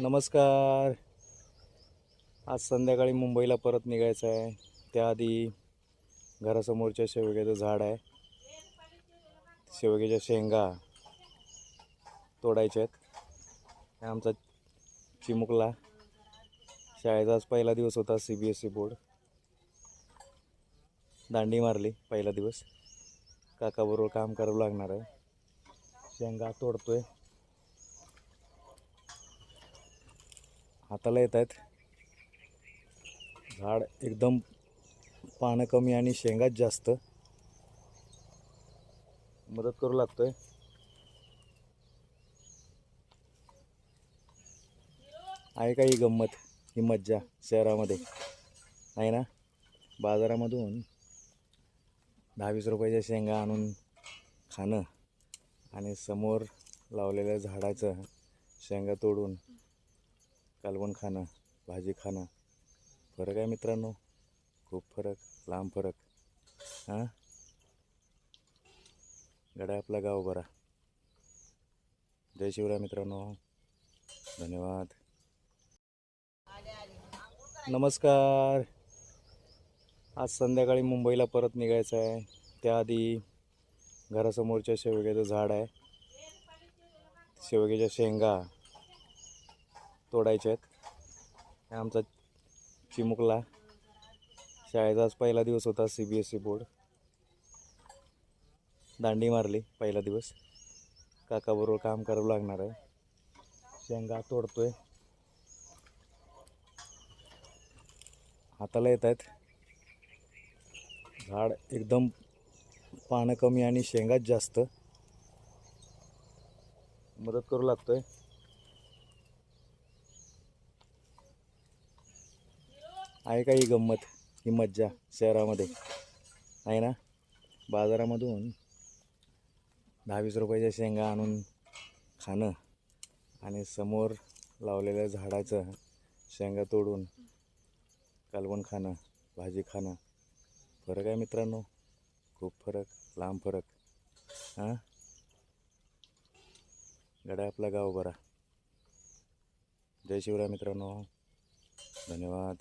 नमस्कार. आज संध्याकाळी मुंबईला परत निघायचं आहे. त्याआधी घरासमोरच्या शेवग्याचं झाड आहे. शेवग्याच्या शेंगा तोडायच्या आहेत. आमचा चिमुकला. शाळेचा आज पहिला दिवस होता C B S C board दांडी मारली पहिला दिवस. काकाबरोबर काम करावं लागणार आहे. शेंगा तोडतोय. हाताला येत आहेत. झाड एकदम पानं कमी आणि शेंगाच जास्त. मदत करू लागतोय. आहे का ही गंमत? ही मज्जा शहरामध्ये. आहे ना? बाजारामधून दहावीस रुपयाच्या शेंगा आणून खाणं आणि समोर लावलेल्या झाडाचं शेंगा तोडून कालवण खाणं भाजी खाणं. फरक आहे मित्रांनो. खूप फरक लांब फरक. हां? गडा आपला गाव बरा. जय शिवराय मित्रांनो. धन्यवाद. नमस्कार. आज संध्याकाळी मुंबईला परत निघायचं आहे. त्याआधी घरासमोरच्या शेवग्याचं झाड आहे. शेवग्याच्या शेंगा. तोडायचे आहेत. आमचा चिमुकला. शाळेचा आज पहिला दिवस होता C B S C board दांडी मारली पहिला दिवस. काकाबरोबर काम करावं लागणार आहे. शेंगा तोडतोय. हाताला येत आहेत. झाड एकदम पानं कमी आणि शेंगाच जास्त. मदत करू लागतोय. आहे का ही गंमत ही मज्जा शहरामध्ये? आहे ना? बाजारामधून दहावीस रुपयाच्या शेंगा आणून खाणं आणि समोर लावलेल्या झाडाचं शेंगा तोडून कालवण खाणं भाजी खाणं. फरक आहे मित्रांनो? खूप फरक लांब फरक. हां? गडा आपला गाव बरा जय शिवराय मित्रांनो. धन्यवाद.